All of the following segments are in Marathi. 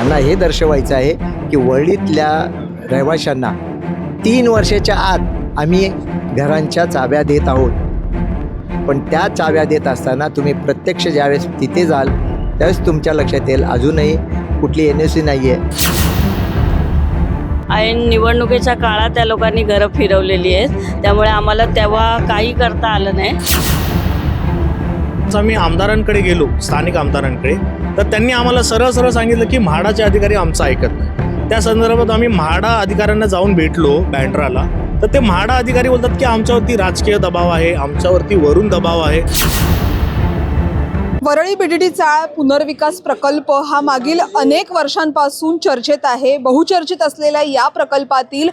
त्यांना हे दर्शवायचं आहे की वरळीतल्या रहिवाशांना तीन वर्षाच्या आत आम्ही घरांच्या चाव्या देत आहोत. पण त्या चाव्या देत असताना तुम्ही प्रत्यक्ष ज्यावेळेस तिथे जाल त्यावेळेस तुमच्या लक्षात येईल अजूनही कुठली एन एस सी नाही आहे. ऐन निवडणुकीच्या काळात त्या लोकांनी घरं फिरवलेली आहेत. त्यामुळे आम्हाला तेव्हा काही करता आलं नाही. आम्ही आमदारांकडे गेलो स्थानिक आमदारांकडे तर त्यांनी आम्हाला सरळ सरळ सांगितलं की म्हाडाचे अधिकारी आमचं ऐकत नाही. त्या संदर्भात आम्ही म्हाडा अधिकाऱ्यांना जाऊन भेटलो बँड्राला. तर ते म्हाडा अधिकारी बोलतात की आमच्यावरती राजकीय दबाव आहे आमच्यावरती वरून दबाव आहे. वरळी बीडीडी चाळ पुनर्विकास प्रकल्प हा मागील अनेक वर्षांपासून चर्चेत आहे. बहुचर्चित असलेल्या या प्रकल्पातील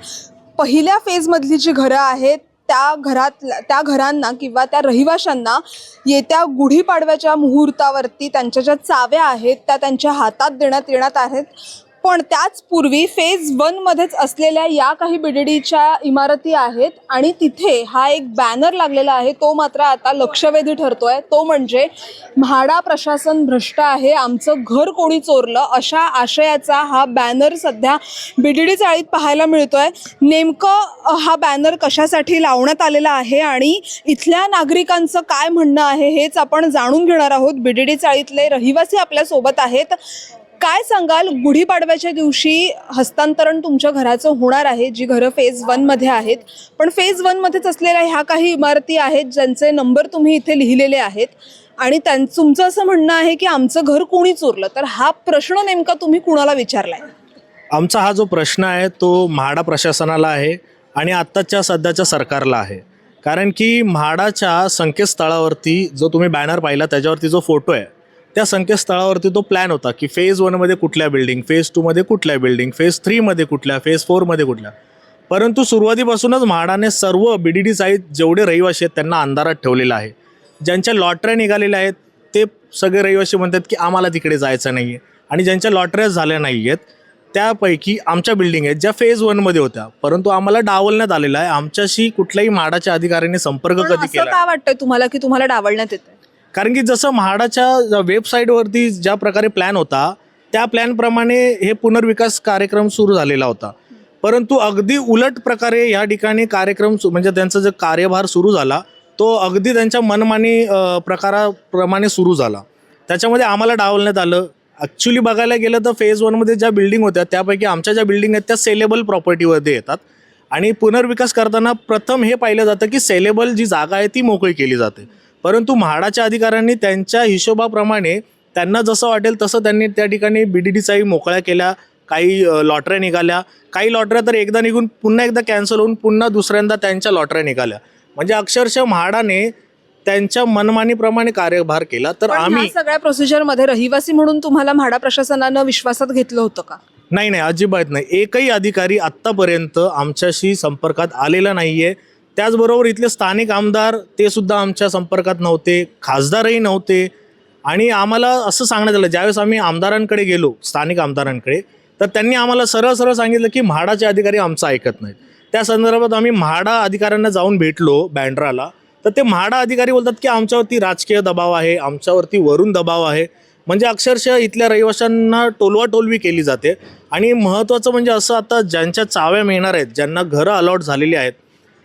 पहिल्या फेजमधली जी घरं आहेत त्या घरात त्या घरांना किंवा त्या रहिवाशांना येत्या गुढीपाडव्याच्या मुहूर्तावरती त्यांच्या ज्या चाव्या आहेत त्या त्यांच्या हातात देण्यात येण्यात आहेत. पण त्याच पूर्वी फेज वनमध्येच असलेल्या या काही बिडडीच्या इमारती आहेत आणि तिथे हा एक बॅनर लागलेला आहे. तो मात्र आता लक्षवेधी ठरतोय. तो म्हणजे म्हाडा प्रशासन भ्रष्ट आहे आमचं घर कोणी चोरलं अशा आशयाचा हा बॅनर सध्या बिडडी चाळीत पाहायला मिळतोय. नेमकं हा बॅनर कशासाठी लावण्यात आलेला आहे आणि इथल्या नागरिकांचं काय म्हणणं आहे हेच आपण जाणून घेणार आहोत. बिडडी चाळीतले रहिवासी आपल्यासोबत आहेत. काय सांगाल? गुढीपाडव्याच्या दिवशी हस्तांतरण तुमच्या घराचं होणार आहे जी घरं फेज वनमध्ये आहेत. पण फेज वनमध्येच असलेल्या ह्या काही इमारती आहेत ज्यांचे नंबर तुम्ही इथे लिहिलेले आहेत. आणि त्यां तुमचं असं म्हणणं आहे की आमचं घर कोणी चोरलं? तर हा प्रश्न नेमका तुम्ही कुणाला विचारलाय? आमचा हा जो प्रश्न आहे तो म्हाडा प्रशासनाला आहे आणि आत्ताच्या सध्याच्या सरकारला आहे. कारण की म्हाडाच्या संकेतस्थळावरती जो तुम्ही बॅनर पाहिला त्याच्यावरती जो फोटो आहे त्या संकेतस्थळावरती तो प्लॅन होता की फेज वनमध्ये कुठल्या बिल्डिंग फेज टूमध्ये कुठल्या बिल्डिंग फेज थ्रीमध्ये कुठल्या फेज फोरमध्ये कुठल्या? परंतु सुरुवातीपासूनच म्हाडाने सर्व बी डी डी साईट जेवढे रहिवासी आहेत त्यांना अंधारात ठेवलेलं आहे. ज्यांच्या लॉटऱ्या निघालेल्या आहेत ते सगळे रहिवासी म्हणतात की आम्हाला तिकडे जायचं नाही आहे आणि ज्यांच्या लॉटऱ्या झाल्या नाही आहेत त्यापैकी आमच्या बिल्डिंग आहेत ज्या फेज वनमध्ये होत्या. परंतु आम्हाला डावलण्यात आलेलं आहे. आमच्याशी कुठल्याही म्हाडाच्या अधिकाऱ्याने संपर्क कधी केला का वाटतंय तुम्हाला की तुम्हाला डावलण्यात येतं कारण की जसं म्हाडाच्या वेबसाईटवरती ज्या प्रकारे प्लॅन होता त्या प्लॅनप्रमाणे हे पुनर्विकास कार्यक्रम सुरू झालेला होता. परंतु अगदी उलट प्रकारे या ठिकाणी कार्यक्रम सु- म्हणजे त्यांचा जो कार्यभार सुरू झाला तो अगदी त्यांच्या मनमानी प्रकाराप्रमाणे सुरू झाला. त्याच्यामध्ये आम्हाला डावलण्यात आलं. ॲक्च्युली बघायला गेलं तर फेज वनमध्ये ज्या बिल्डिंग होत्या त्यापैकी आमच्या ज्या बिल्डिंग आहेत त्या सेलेबल प्रॉपर्टीमध्ये येतात. आणि पुनर्विकास करताना प्रथम हे पाहिलं जातं की सेलेबल जी जागा आहे ती मोकळी केली जाते. परंतु म्हाडाच्या अधिकाऱ्यांनी त्यांच्या हिशोबाप्रमाणे त्यांना जसं वाटेल तसं त्यांनी त्या ठिकाणी बी डी डीचाही मोकळ्या केल्या काही लॉटऱ्या निघाल्या. काही लॉटऱ्या तर एकदा निघून पुन्हा एकदा कॅन्सल होऊन पुन्हा दुसऱ्यांदा त्यांच्या लॉटऱ्या निघाल्या. म्हणजे अक्षरशः म्हाडाने त्यांच्या मनमानीप्रमाणे कार्यभार केला. तर आम्ही सगळ्या प्रोसिजरमध्ये रहिवासी म्हणून तुम्हाला म्हाडा प्रशासनानं विश्वासात घेतलं होतं का? नाही नाही अजिबात नाही. एकही अधिकारी आत्तापर्यंत आमच्याशी संपर्कात आलेला नाही आहे त्याचबरोबर इथले स्थानिक आमदार ते सुद्धा आमच्या संपर्कात नव्हते खासदारही नव्हते. आणि आम्हाला असं सांगण्यात आलं ज्यावेळेस आम्ही आमदारांकडे गेलो स्थानिक आमदारांकडे तर त्यांनी आम्हाला सरळ सरळ सांगितलं की म्हाडाचे अधिकारी आमचं ऐकत नाहीत. त्या संदर्भात आम्ही म्हाडा अधिकाऱ्यांना जाऊन भेटलो बँड्राला. तर ते म्हाडा अधिकारी बोलतात की आमच्यावरती राजकीय दबाव आहे आमच्यावरती वरून दबाव आहे. म्हणजे अक्षरशः इथल्या रहिवाशांना टोलवाटोलवी केली जाते. आणि महत्त्वाचं म्हणजे असं आता ज्यांच्या चाव्या मिळणार आहेत ज्यांना घरं अलॉट झालेली आहेत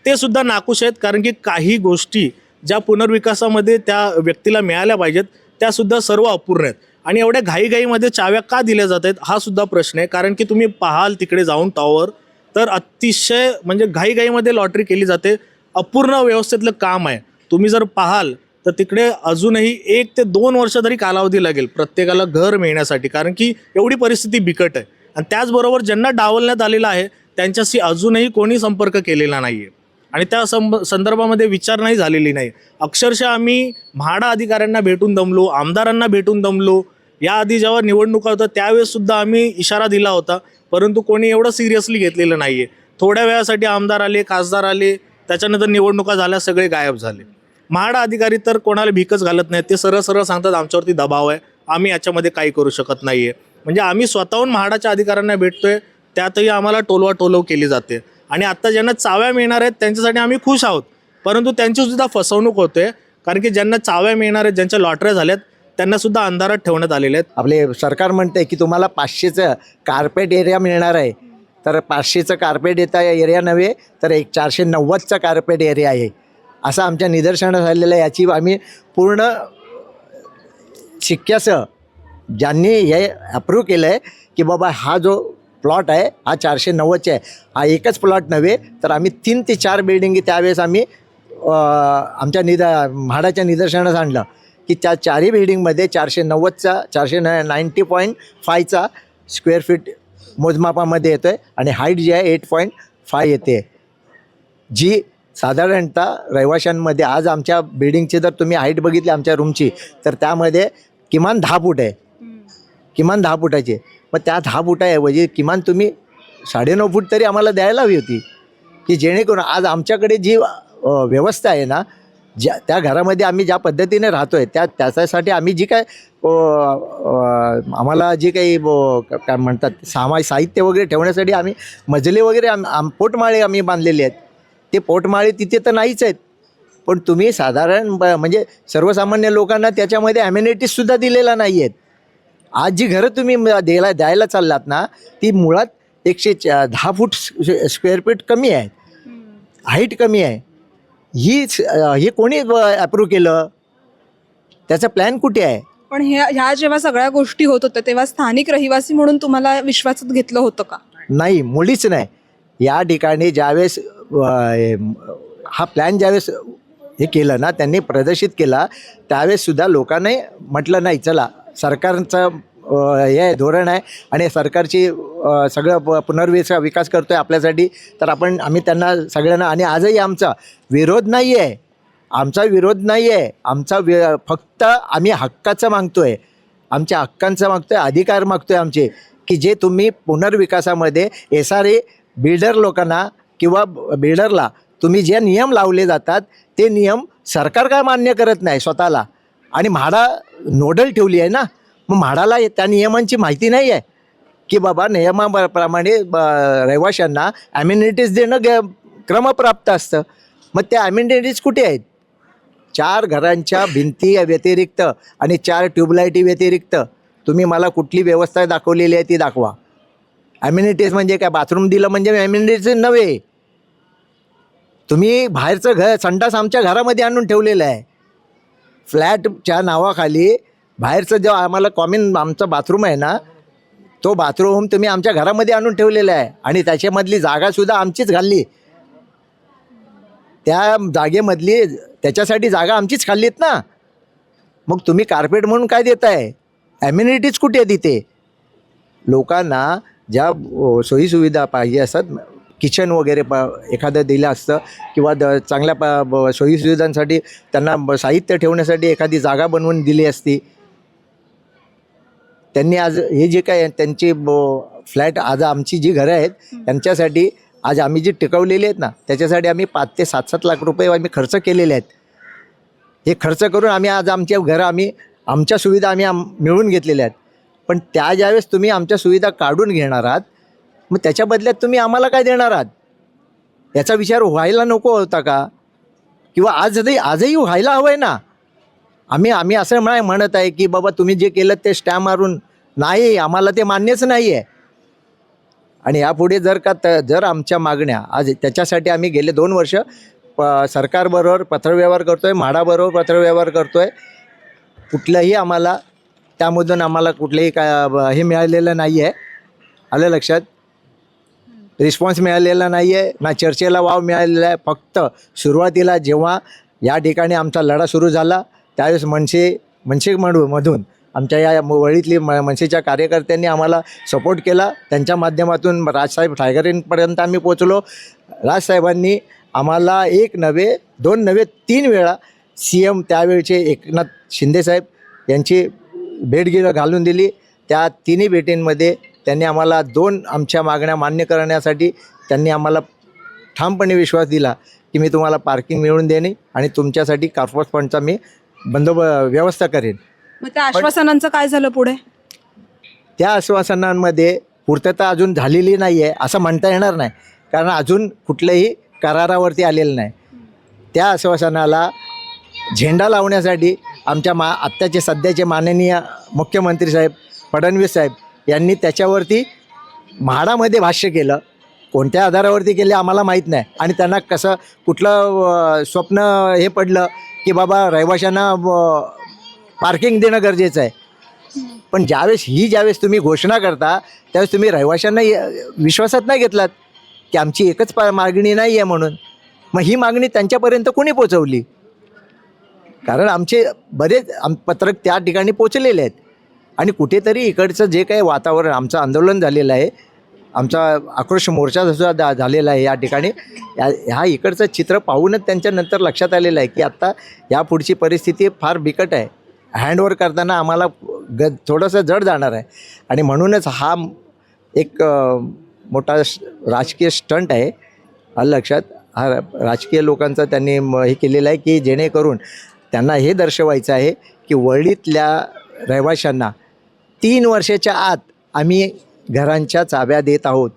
ते सुद्धा नाखुश आहेत कारण की काही गोष्टी ज्या पुनर्विकासामध्ये त्या व्यक्तीला मिळाल्या पाहिजेत त्यासुद्धा सर्व अपूर्ण आहेत. आणि एवढ्या घाईघाईमध्ये चाव्या का दिल्या जात आहेत हा सुद्धा प्रश्न आहे. कारण की तुम्ही पाहाल तिकडे जाऊन टॉवर तर अतिशय म्हणजे घाईघाईमध्ये लॉटरी केली जाते. अपूर्ण व्यवस्थेतलं काम आहे. तुम्ही जर पाहाल तर तिकडे अजूनही एक ते दोन वर्ष तरी कालावधी लागेल प्रत्येकाला घर मिळण्यासाठी. कारण की एवढी परिस्थिती बिकट आहे. आणि त्याचबरोबर ज्यांना डावलण्यात आलेलं आहे त्यांच्याशी अजूनही कोणी संपर्क केलेला नाही आहे आणि त्या संब संदर्भामध्ये विचार नाही झालेली नाही. अक्षरशः आम्ही म्हाडा अधिकाऱ्यांना भेटून दमलो आमदारांना भेटून दमलो. याआधी जेव्हा निवडणुका होत्या त्यावेळेससुद्धा आम्ही इशारा दिला होता परंतु कोणी एवढं सिरियसली घेतलेलं नाही आहे थोड्या वेळासाठी आमदार आले खासदार आले त्याच्यानंतर निवडणुका झाल्या सगळे गायब झाले. म्हाडा अधिकारी तर कोणाला भीकच घालत नाहीत ते सरळ सरळ सांगतात आमच्यावरती दबाव आहे आम्ही याच्यामध्ये काही करू शकत नाही आहे म्हणजे आम्ही स्वतःहून म्हाडाच्या अधिकाऱ्यांना भेटतोय त्यातही आम्हाला टोलवा टोलव केली जाते. आणि आत्ता ज्यांना चाव्या मिळणार आहेत त्यांच्यासाठी आम्ही खुश आहोत. परंतु त्यांची सुद्धा फसवणूक होते कारण की ज्यांना चाव्या मिळणार आहेत ज्यांच्या लॉटऱ्या झाल्यात त्यांना सुद्धा अंधारात ठेवण्यात आलेले आहेत. आपले सरकार म्हणते की तुम्हाला पाचशेचं कार्पेट एरिया मिळणार आहे. तर पाचशेचं कार्पेट येता एरिया नव्हे तर एक चारशे नव्वदचा कार्पेट एरिया आहे. असं आमच्या निदर्शनं झालेलं आहे. याची आम्ही पूर्ण शिक्क्यासह ज्यांनी हे अप्रूव्ह केलं आहे की बाबा हा जो प्लॉट आहे. हा चारशे नव्वदचा आहे. हा एकच प्लॉट नव्हे तर आम्ही तीन ते चार बिल्डिंगी त्यावेळेस आम्ही आमच्या निद म्हाडाच्या निदर्शनास आणलं की त्या चारही बिल्डिंगमध्ये चारशे नव्वदचा चारशे न नाईंटी पॉईंट फायचा स्क्वेअर फीट मोजमापामध्ये येतो आहे आणि हाईट जी आहे एट पॉईंट फाय येते. जी साधारणतः रहिवाशांमध्ये आज आमच्या बिल्डिंगची जर तुम्ही हाईट बघितली आमच्या रूमची तर त्यामध्ये किमान दहा फूट आहे. किमान दहा फुटाची. मग त्या दहा फुटाऐवजी म्हणजे किमान तुम्ही साडेनऊ फूट तरी आम्हाला द्यायला हवी होती. की जेणेकरून आज आमच्याकडे जी व्यवस्था आहे ना ज्या त्या घरामध्ये आम्ही ज्या पद्धतीने राहतो आहे त्या त्याच्यासाठी आम्ही जी काय आम्हाला जी काही काय म्हणतात सामा साहित्य वगैरे ठेवण्यासाठी आम्ही मजले वगैरे आम आम पोटमाळे आम्ही बांधलेले आहेत. ते पोटमाळे तिथे तर नाहीच आहेत. पण तुम्ही साधारण ब- म्हणजे सर्वसामान्य लोकांना त्याच्यामध्ये ॲम्युनिटीजसुद्धा दिलेला नाही आहेत आज जी घरं तुम्ही द्यायला द्यायला चाललात ना ती मुळात एकशे दहा फूट स्क्वेअर फीट कमी आहे. हाईट कमी आहे. ही हे कोणी अप्रूव्ह केलं? त्याचा प्लॅन कुठे आहे? पण ह्या ह्या जेव्हा सगळ्या गोष्टी होत होत्या तेव्हा स्थानिक रहिवासी म्हणून तुम्हाला विश्वासात घेतलं होतं का? नाही मुळीच नाही. या ठिकाणी ज्यावेळेस हे, हा प्लॅन ज्यावेळेस हे केलं ना त्यांनी प्रदर्शित केला त्यावेळेससुद्धा लोकांनी म्हटलं नाही चला सरकारचं हे आहे, धोरण आहे आणि सरकारची सगळं प- पुनर्विस विकास करतो आहे आपल्यासाठी. तर आपण आम्ही त्यांना सगळ्यांना आणि आजही आमचा विरोध नाही आहे. आमचा विरोध नाही आहे. आमचा वि फक्त आम्ही हक्काचं मागतो आहे आमच्या हक्कांचं मागतो आहे अधिकार मागतो आहे आमचे. की जे तुम्ही पुनर्विकासामध्ये एस आर ए बिल्डर लोकांना किंवा बिल्डरला तुम्ही जे नियम लावले जातात ते नियम सरकार काय मान्य करत नाही स्वतःला? आणि म्हाडा नोडल ठेवली आहे ना मग म्हाडाला त्या नियमांची माहिती नाही आहे की बाबा नियमाप्रमाणे ब- रहिवाशांना ॲम्युनिटीज देणं ग क्रमप्राप्त असतं. मग त्या ॲम्युनिटीज कुठे आहेत? चार घरांच्या भिंती व्यतिरिक्त आणि चार ट्यूबलाईटी व्यतिरिक्त. तुम्ही मला कुठली व्यवस्था दाखवलेली आहे ती दाखवा. ॲम्युनिटीज म्हणजे काय? बाथरूम दिलं म्हणजे ॲम्युनिटीज नव्हे. तुम्ही बाहेरचं घर संडास आमच्या घरामध्ये आणून ठेवलेलं आहे. फ्लॅटच्या नावाखाली बाहेरचं जो आम्हाला कॉमन आमचं बाथरूम आहे ना तो बाथरूम तुम्ही आमच्या घरामध्ये आणून ठेवलेला आहे. आणि त्याच्यामधली जागासुद्धा आमचीच घालली त्या जागेमधली त्याच्यासाठी जागा आमचीच खाल्लीत ना. मग तुम्ही कार्पेट म्हणून काय देताय? ॲम्युनिटीज कुठे आहे तिथे लोकांना ज्या सोयीसुविधा पाहिजे असतात किचन वगैरे प एखादं दिलं असतं किंवा द चांगल्या प ब- सोयीसुविधांसाठी त्यांना साहित्य ठेवण्यासाठी एखादी जागा बनवून दिली असती. त्यांनी आज हे जे काय त्यांची फ्लॅट आज आमची जी घरं आहेत त्यांच्यासाठी आज आम्ही जी टिकवलेली आहेत ना त्याच्यासाठी आम्ही पाच ते सात सात लाख रुपये आम्ही खर्च केलेले आहेत. हे खर्च करून आम्ही आज आमच्या घरं आम्ही आमच्या सुविधा आम्ही आम मिळवून घेतलेल्या आहेत. पण त्या ज्यावेळेस तुम्ही आमच्या सुविधा काढून घेणार आहात मग त्याच्या बदल्यात तुम्ही आम्हाला काय देणार आहात? याचा विचार व्हायला नको होता का? किंवा आजही आजही व्हायला हवं आहे ना? आम्ही आम्ही असं म्हणा म्हणत आहे की बाबा तुम्ही जे केलं ते स्टॅम्प मारून नाही आम्हाला ते मान्यच नाही आहे आणि यापुढे जर का त जर आमच्या मागण्या आज त्याच्यासाठी आम्ही गेले दोन वर्ष प सरकारबरोबर पत्रव्यवहार करतो आहे म्हाडाबरोबर पत्रव्यवहार करतो आहे कुठलंही आम्हाला त्यामधून आम्हाला कुठलंही काय हे मिळालेलं नाही आहे आलं लक्षात? रिस्पॉन्स मिळालेला नाही आहे ना चर्चेला वाव मिळालेला आहे. फक्त सुरुवातीला जेव्हा या ठिकाणी आमचा लढा सुरू झाला त्यावेळेस मनसे मनसे म्हणू मधून आमच्या या म- वळीतली म मनसेच्या कार्यकर्त्यांनी आम्हाला सपोर्ट केला. त्यांच्या माध्यमातून राजसाहेब ठाकरेंपर्यंत आम्ही पोचलो राजसाहेबांनी आम्हाला एक नव्हे दोन नव्हे तीन वेळा सी एम त्यावेळचे एकनाथ शिंदेसाहेब यांची भेट गे घालून दिली. त्या तिन्ही भेटींमध्ये त्यांनी आम्हाला दोन आमच्या मागण्या मान्य करण्यासाठी त्यांनी आम्हाला ठामपणे विश्वास दिला की मी तुम्हाला पार्किंग मिळवून देणे आणि तुमच्यासाठी कार्पोरेट फंडचा मी बंदोब व्यवस्था करेन. मग त्या आश्वासनांचं काय झालं पुढे? त्या आश्वासनांमध्ये पूर्तता अजून झालेली नाही आहे असं म्हणता येणार नाही. कारण अजून कुठल्याही करारावरती आलेलं नाही. त्या आश्वासनाला झेंडा लावण्यासाठी आमच्या मा आत्ताचे सध्याचे माननीय मुख्यमंत्री साहेब फडणवीस साहेब यांनी त्याच्यावरती म्हाडामध्ये भाष्य केलं. कोणत्या आधारावरती केले आम्हाला माहीत नाही. आणि त्यांना कसं कुठलं स्वप्न हे पडलं की बाबा रहिवाशांना पार्किंग देणं गरजेचं आहे. पण ज्यावेळेस ही ज्यावेळेस तुम्ही घोषणा करता त्यावेळेस तुम्ही रहिवाशांना विश्वासात नाही घेतलात की आमची एकच पा मागणी नाही आहे म्हणून. मग ही मागणी त्यांच्यापर्यंत कोणी पोचवली? कारण आमचे बरेच आम पत्रक त्या ठिकाणी पोचलेले आहेत. आणि कुठेतरी इकडचं जे काही वातावरण आमचं आंदोलन झालेलं आहे आमचा आक्रोश मोर्चा सुद्धा दा- झालेला आहे या ठिकाणी. या ह्या इकडचं चित्र पाहूनच त्यांच्या नंतर लक्षात आलेलं आहे की आत्ता या पुढची परिस्थिती फार बिकट आहे. हँडओवर करताना आम्हाला ग थोडंसं जड जाणार आहे. आणि म्हणूनच हा एक मोठा श- राजकीय स्टंट आहे आलं लक्षात हा राजकीय लोकांचा त्यांनी म- हे केलेलं आहे की जेणेकरून त्यांना हे दर्शवायचं आहे की वळीतल्या रहिवाशांना तीन वर्षाच्या आत आम्ही घरांच्या चाव्या देत आहोत.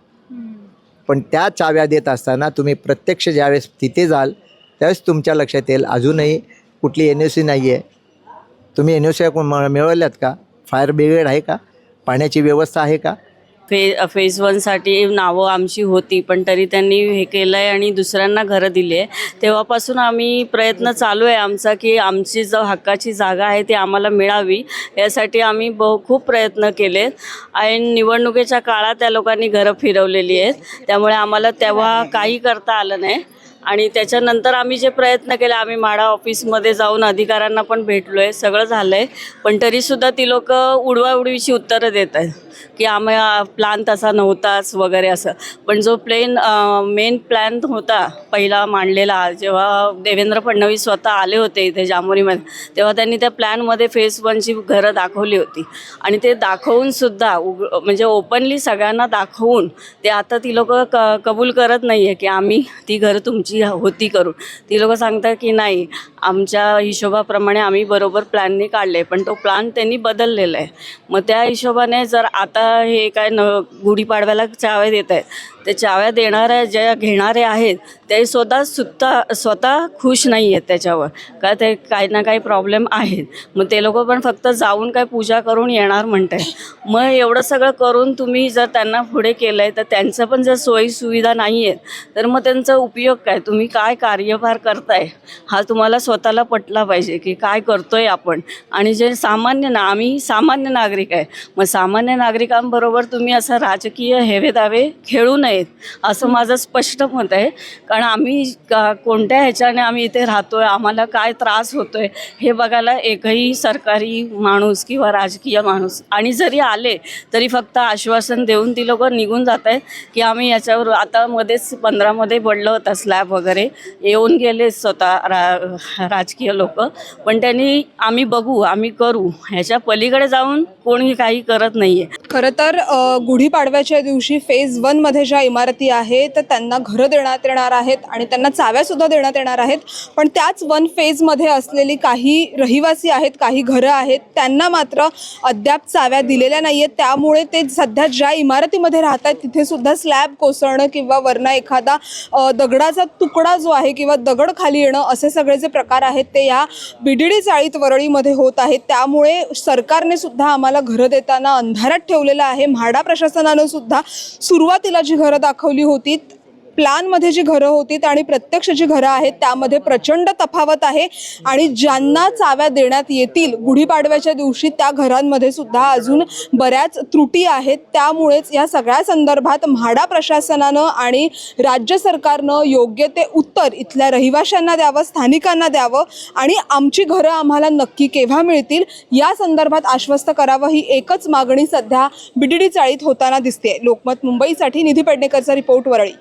पण त्या चाव्या देत असताना तुम्ही प्रत्यक्ष ज्यावेळेस तिथे जाल त्यावेळेस तुमच्या लक्षात येईल अजूनही कुठली एन ओ सी नाही आहे तुम्ही एन ओ सी मिळवल्यात का? फायर ब्रिगेड आहे का? पाण्याची व्यवस्था आहे का? फे फेज वनसाठी नावं आमची होती पण तरी त्यांनी हे केलं आहे आणि दुसऱ्यांना घरं दिली आहे तेव्हापासून आम्ही प्रयत्न चालू आहे आमचा की आमची जो हक्काची जागा आहे ती आम्हाला मिळावी. यासाठी आम्ही बहु खूप प्रयत्न केले आणि निवडणुकीच्या काळात त्या लोकांनी घरं फिरवलेली आहेत. त्यामुळे आम्हाला तेव्हा काही करता आलं नाही. आणि त्याच्यानंतर आम्ही जे प्रयत्न केले आम्ही म्हाडा ऑफिसमध्ये जाऊन अधिकाऱ्यांना पण भेटलो आहे सगळं झालं आहे पण तरीसुद्धा ती लोकं उडवाउडवीची उत्तरं देत आहेत की आम्हाला प्लान तसा नव्हताच वगैरे असं. पण जो प्लेन मेन प्लॅन होता पहिला मांडलेला जेव्हा देवेंद्र फडणवीस स्वतः आले होते इथे जांभोरीमध्ये तेव्हा त्यांनी त्या प्लॅनमध्ये फेस वनची घरं दाखवली होती. आणि ते दाखवून सुद्धा उग म्हणजे ओपनली सगळ्यांना दाखवून ते आता ती लोक क कबूल करत नाही आहे की आम्ही ती घरं तुमची होती करून. ती लोक सांगतात की नाही आमच्या हिशोबाप्रमाणे आम्ही बरोबर प्लॅनने काढले पण तो प्लॅन त्यांनी बदललेला आहे. मग त्या हिशोबाने जर आता हे काय न गुढीपाडव्याला चावे देत आहेत ते चाव्या देणाऱ्या ज्या घेणारे आहेत ते स्वतः सुद्धा स्वतः खुश नाही आहेत त्याच्यावर. का ते काही ना काही प्रॉब्लेम आहेत. मग ते लोक पण फक्त जाऊन काय पूजा करून येणार म्हणते मग एवढं सगळं करून तुम्ही जर त्यांना पुढे केलं आहे तर त्यांचं पण जर सोयी सुविधा नाही आहेत तर मग त्यांचा उपयोग काय? तुम्ही काय कार्यभार करताय? हा तुम्हाला स्वतःला पटला पाहिजे की काय करतोय आपण? आणि जे सामान्य ना आम्ही सामान्य नागरिक आहे. मग सामान्य नागरिकांबरोबर तुम्ही असं राजकीय हेवे दावे खेळू नयेत असं माझं स्पष्ट मत आहे. कारण आम्ही का कोणत्या ह्याच्याने आम्ही इथे राहतो आहे आम्हाला काय त्रास होतो आहे हे बघायला एकही सरकारी माणूस किंवा राजकीय माणूस आणि जरी आले तरी फक्त आश्वासन देऊन ती लोक निघून जात आहेत की आम्ही याच्यावर आता मध्येच पंधरामध्ये पडलं होतं स्लॅब वगैरे येऊन गेले स्वतः रा राजकीय लोक. पण त्यांनी आम्ही बघू आम्ही करू. ह्याच्या पलीकडे जाऊन कोणी काही करत नाही आहे खरं तर गुढीपाडव्याच्या दिवशी फेज वनमध्ये ज्या इमारती आहेत तर त्यांना घरं देण्यात येणार आहेत आणि त्यांना चाव्यासुद्धा देण्यात येणार आहेत. पण त्याच वन फेजमध्ये असलेली काही रहिवासी आहेत काही घरं आहेत त्यांना मात्र अद्याप चाव्या दिलेल्या नाही आहेत त्यामुळे ते सध्या ज्या इमारतीमध्ये राहत आहेत तिथेसुद्धा स्लॅब कोसळणं किंवा वरनं एखादा दगडाचा तुकडा जो आहे किंवा दगड खाली येणं असे सगळे जे प्रकार आहेत ते या बिडीडी चाळीत वरळीमध्ये होत आहेत. त्यामुळे सरकारने सुद्धा आम्हाला घरं देताना अंधारात ठेवलेलं आहे. म्हाडा प्रशासनानं सुद्धा सुरुवातीला जी घरं दाखवली होती प्लॅनमध्ये जी घरं होती आणि प्रत्यक्ष जी घरं आहेत त्यामध्ये प्रचंड तफावत आहे. आणि ज्यांना चाव्या देण्यात येतील गुढीपाडव्याच्या दिवशी त्या घरांमध्ये सुद्धा अजून बऱ्याच त्रुटी आहेत. त्यामुळेच या सगळ्या संदर्भात म्हाडा प्रशासनानं आणि राज्य सरकारनं योग्य ते उत्तर इथल्या रहिवाशांना द्यावं स्थानिकांना द्यावं आणि आमची घरं आम्हाला नक्की केव्हा मिळतील या संदर्भात आश्वस्त करावं ही एकच मागणी सध्या बिडिडी चाळीत होताना दिसते लोकमत मुंबईसाठी निधी पेडणेकरचा रिपोर्ट वरळी.